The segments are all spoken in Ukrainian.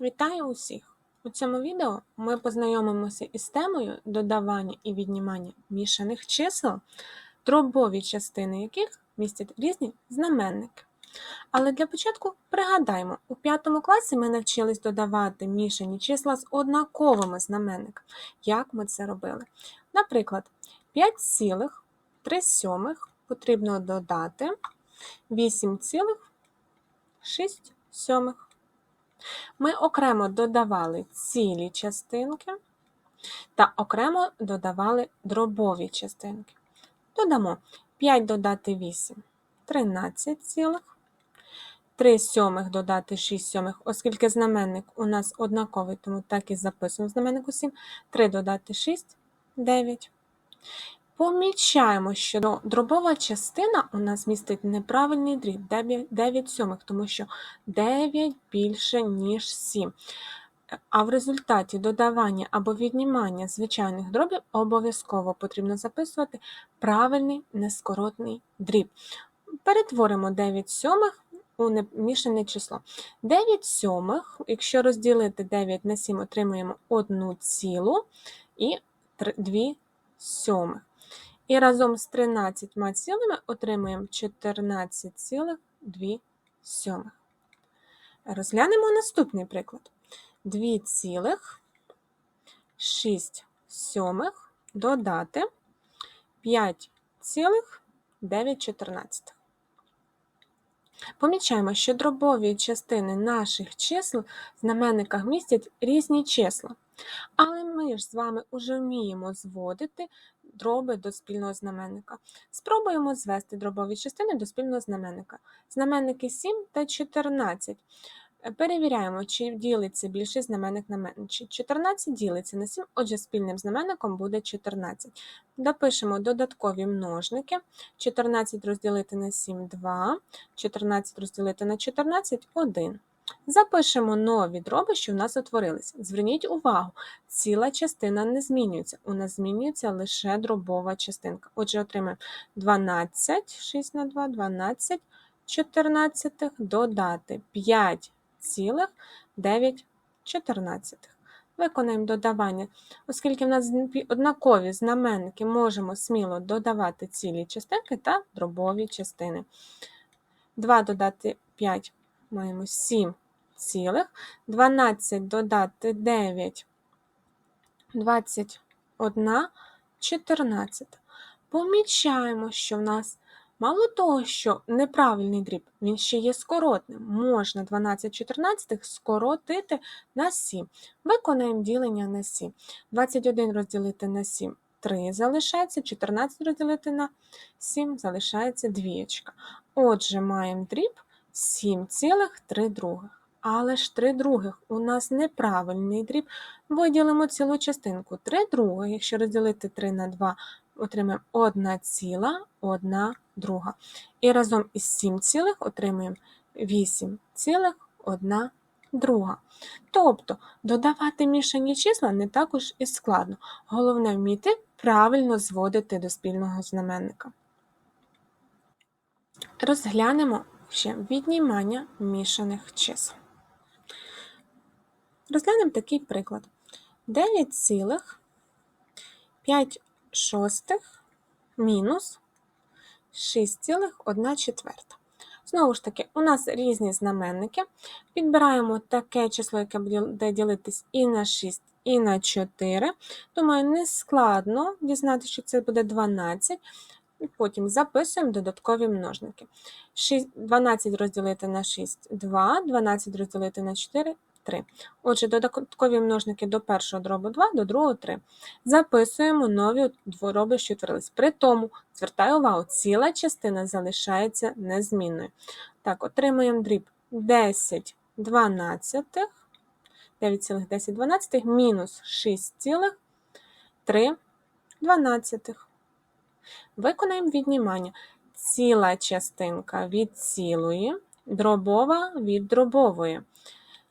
Вітаю усіх! У цьому відео ми познайомимося із темою додавання і віднімання мішаних чисел, дробові частини яких містять різні знаменники. Але для початку пригадаймо, у 5 класі ми навчились додавати мішані числа з однаковими знаменниками. Як ми це робили? Наприклад, 5,3 сьомих потрібно додати 8,6 сьомих. Ми окремо додавали цілі частинки та окремо додавали дробові частинки. Додамо 5 додати 8 13 цілих. 3 сьомих додати 6 сьомих, оскільки знаменник у нас однаковий, тому так і записуємо знаменнику 7. 3 додати 6 9. Помічаємо, що дробова частина у нас містить неправильний дріб 9 сьомих, тому що 9 більше, ніж 7. А в результаті додавання або віднімання звичайних дробів обов'язково потрібно записувати правильний нескоротний дріб. Перетворимо 9 сьомих у мішане число. 9 сьомих, якщо розділити 9 на 7, отримуємо 1 цілу і 2 сьомих. І разом з 13 цілими отримуємо 14,2 сьомих. Розглянемо наступний приклад. 2,6 сьомих додати 5,914. Помічаємо, що дробові частини наших чисел в знаменниках містять різні числа. Але ми ж з вами вже вміємо зводити дроби до спільного знаменника. Спробуємо звести дробові частини до спільного знаменника. Знаменники 7 та 14. Перевіряємо, чи ділиться більший знаменник на менший. 14 ділиться на 7, отже, спільним знаменником буде 14. Допишемо додаткові множники. 14 розділити на 7 2, 14 розділити на 14 1. Запишемо нові дроби, що в нас утворились. Зверніть увагу, ціла частина не змінюється. У нас змінюється лише дробова частинка. Отже, отримаємо 12, 6 на 2, 12 14 додати 5 цілих 9 14. Виконаємо додавання. Оскільки в нас однакові знаменники, можемо сміло додавати цілі частинки та дробові частини. 2 додати 5 маємо 7 цілих, 12 додати 9, 21, 14. Помічаємо, що в нас мало того, що неправильний дріб, він ще є скоротним. Можна 12 14 скоротити на 7. Виконаємо ділення на 7. 21 розділити на 7. 3 залишається, 14 розділити на 7 залишається двієчка. Отже, маємо дріб 7,3 других. Але ж 3 других у нас неправильний дріб. Виділимо цілу частинку. 3 других, якщо розділити 3 на 2, отримаємо 1 ціла, 1 друга. І разом із 7 цілих отримаємо 8 цілих, 1 друга. Тобто додавати мішані числа не також і складно. Головне вміти правильно зводити до спільного знаменника. Розглянемо ще віднімання мішаних чисел. Розглянемо такий приклад. 9,5 шостих мінус 6,1 четверта. Знову ж таки, у нас різні знаменники. Підбираємо таке число, яке буде ділитись і на 6, і на 4. Думаю, не складно дізнатися, що це буде 12. І потім записуємо додаткові множники. 12 розділити на 6 2, 12 розділити на 4 3. Отже, додаткові множники до першого дробу 2, до другого 3. Записуємо нові дроби, що утворились. При тому, звертаю увагу, ціла частина залишається незмінною. Так, отримуємо дріб 10 12, 9,10 12 мінус 6,3 12. Виконаємо віднімання. Ціла частинка від цілої, дробова від дробової.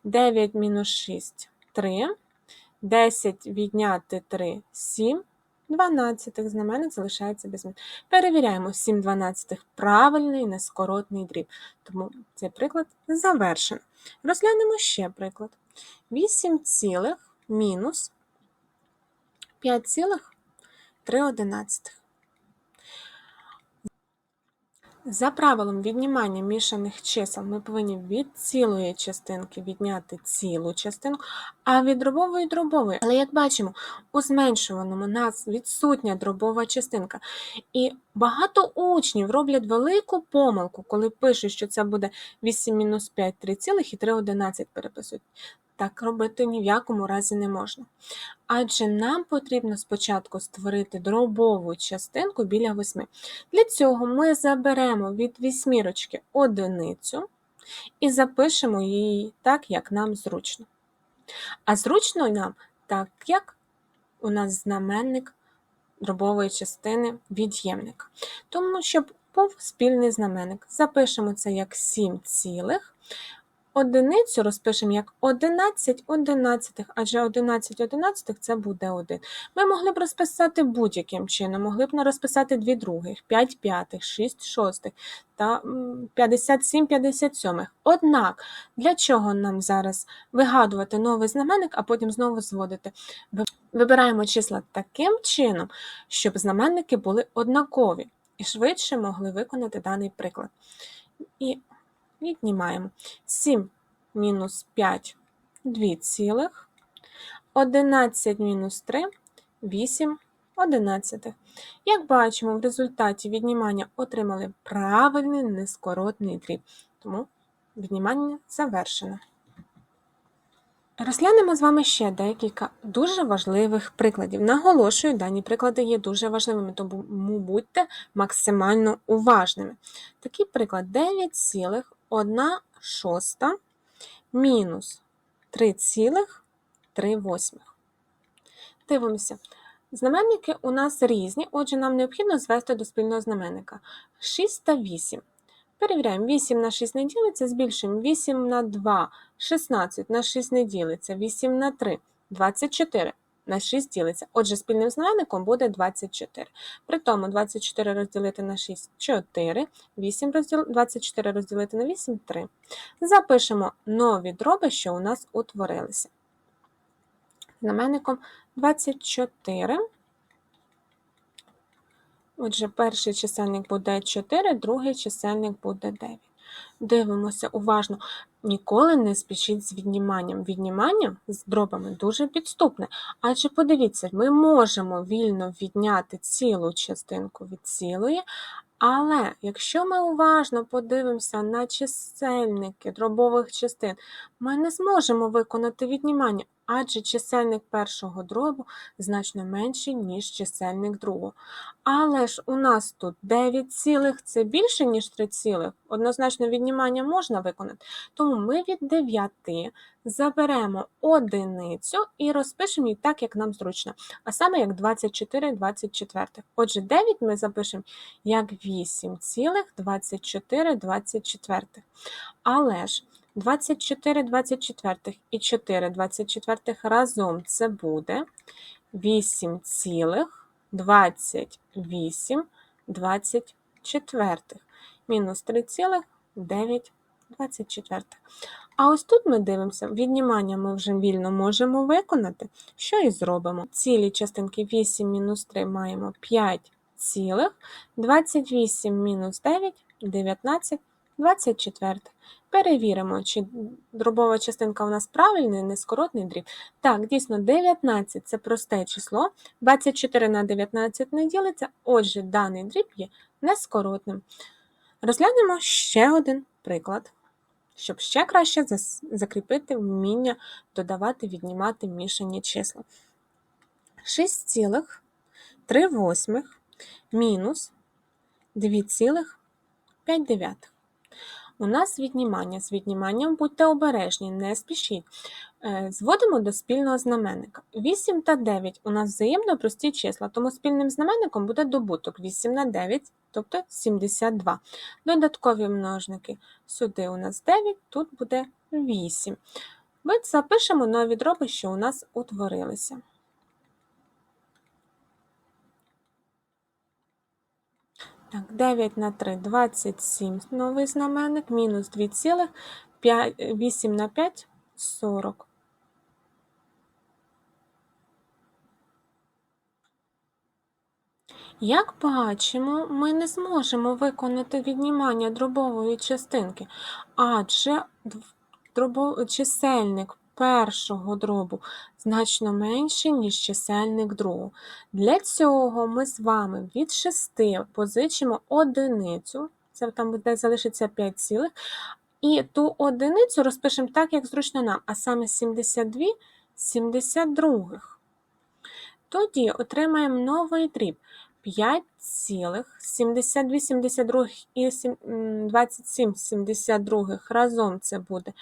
9 мінус 6 3. 10 відняти 3 7. дванадцятих. Знаменник залишається без змін. Перевіряємо 7 дванадцятих правильний нескоротний дріб. Тому цей приклад завершено. Розглянемо ще приклад. 8 цілих мінус 5,3 одинадцятих. За правилом віднімання мішаних чисел ми повинні від цілої частинки відняти цілу частинку, а від дробової дробової. Але як бачимо, у зменшуваному нас відсутня дробова частинка. І багато учнів роблять велику помилку, коли пишуть, що це буде 8 мінус 5, 3,3 переписують. Так робити ні в якому разі не можна. Адже нам потрібно спочатку створити дробову частинку біля 8. Для цього ми заберемо від вісьмірочки одиницю і запишемо її так, як нам зручно. А зручно нам так, як у нас знаменник дробової частини від'ємника. Тому, щоб був спільний знаменник, запишемо це як 7 цілих. Одиницю розпишемо як 11 одинадцятих, адже 11 одинадцятих це буде 1. Ми могли б розписати будь-яким чином, могли б розписати 2 других, 5 п'ятих, 6 шостих та 57 57. Однак, для чого нам зараз вигадувати новий знаменник, а потім знову зводити? Вибираємо числа таким чином, щоб знаменники були однакові і швидше могли виконати даний приклад. І віднімаємо 7 мінус 5 2 цілих, 11 мінус 3 8 одинадцятих. Як бачимо, в результаті віднімання отримали правильний нескоротний дріб, тому віднімання завершено. Розглянемо з вами ще декілька дуже важливих прикладів. Наголошую, дані приклади є дуже важливими, тому будьте максимально уважними. Такий приклад 9,1 шоста мінус 3,3 Дивимося. Знаменники у нас різні, отже, нам необхідно звести до спільного знаменника. 6 та 8. Перевіряємо, 8 на 6 не ділиться, збільшуємо. 8 на 2, 16 на 6 не ділиться, 8 на 3, 24 на 6 ділиться. Отже, спільним знаменником буде 24. При тому 24 розділити на 6 4, 8 розділ... 24 розділити на 8 3. Запишемо нові дроби, що у нас утворилися. Знаменником 24. Отже, перший чисельник буде 4, другий чисельник буде 9. Дивимося уважно. Ніколи не спішіть з відніманням. Віднімання з дробами дуже підступне. Адже подивіться, ми можемо вільно відняти цілу частинку від цілої, але якщо ми уважно подивимося на чисельники дробових частин, ми не зможемо виконати віднімання, адже чисельник першого дробу значно менший, ніж чисельник другого. Але ж у нас тут 9 цілих це більше, ніж 3 цілих. Однозначно віднімання можна виконати. Тому ми від 9 заберемо одиницю і розпишемо її так, як нам зручно. А саме як 24 24. Отже, 9 ми запишемо як 8 цілих 24 24. Але ж 24 24 і 4 24 разом це буде 8 цілих 28 24 мінус 3 цілих 9 24. А ось тут ми дивимося, віднімання ми вже вільно можемо виконати. Що і зробимо? Цілі частинки 8 мінус 3 маємо 5 цілих, 28 мінус 9 19 24. Перевіримо, чи дробова частинка у нас правильний, нескоротний дріб. Так, дійсно, 19 це просте число, 24 на 19 не ділиться, отже, даний дріб є нескоротним. Розглянемо ще один приклад, щоб ще краще закріпити вміння додавати, віднімати мішані числа. 6,3 мінус 2,5 у нас віднімання. З відніманням будьте обережні, не спішіть. Е, зводимо до спільного знаменника. 8 та 9 у нас взаємно прості числа, тому спільним знаменником буде добуток 8 на 9, тобто 72. Додаткові множники. Сюди у нас 9, тут буде 8. Ми запишемо нові дроби, що у нас утворилися. Так, 9 на 3 – 27 новий знаменник, мінус 2,8 на 5 – 40. Як бачимо, ми не зможемо виконати віднімання дробової частинки, адже чисельник першого дробу значно менший, ніж чисельник другого. Для цього ми з вами від 6 позичимо одиницю, це там буде залишиться 5 цілих, і ту одиницю розпишемо так, як зручно нам, а саме 72 72. Тоді отримаємо новий дріб. 5 цілих 72 72 і сім- м, 27 72 разом це буде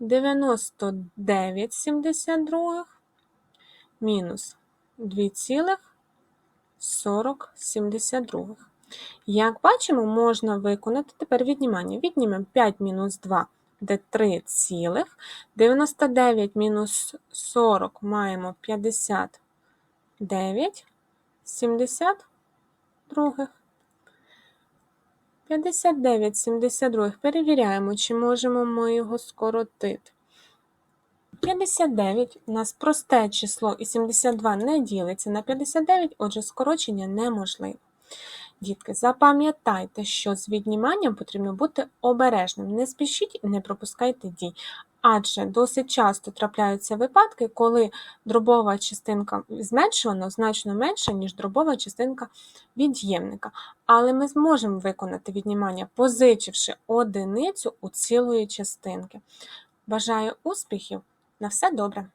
99 72 мінус 2 цілих 40 72. Як бачимо, можна виконати тепер віднімання. Віднімемо 5 мінус 2 де 3 цілих. 99 мінус 40 маємо 59. 70 других. 59 72. Перевіряємо, чи можемо ми його скоротити. 59 у нас просте число і 72 не ділиться на 59, отже, скорочення неможливе. Дітки, запам'ятайте, що з відніманням потрібно бути обережним. Не спішіть і не пропускайте дій. Адже досить часто трапляються випадки, коли дробова частинка зменшувана значно менша, ніж дробова частинка від'ємника. Але ми зможемо виконати віднімання, позичивши одиницю у цілої частинки. Бажаю успіхів! На все добре!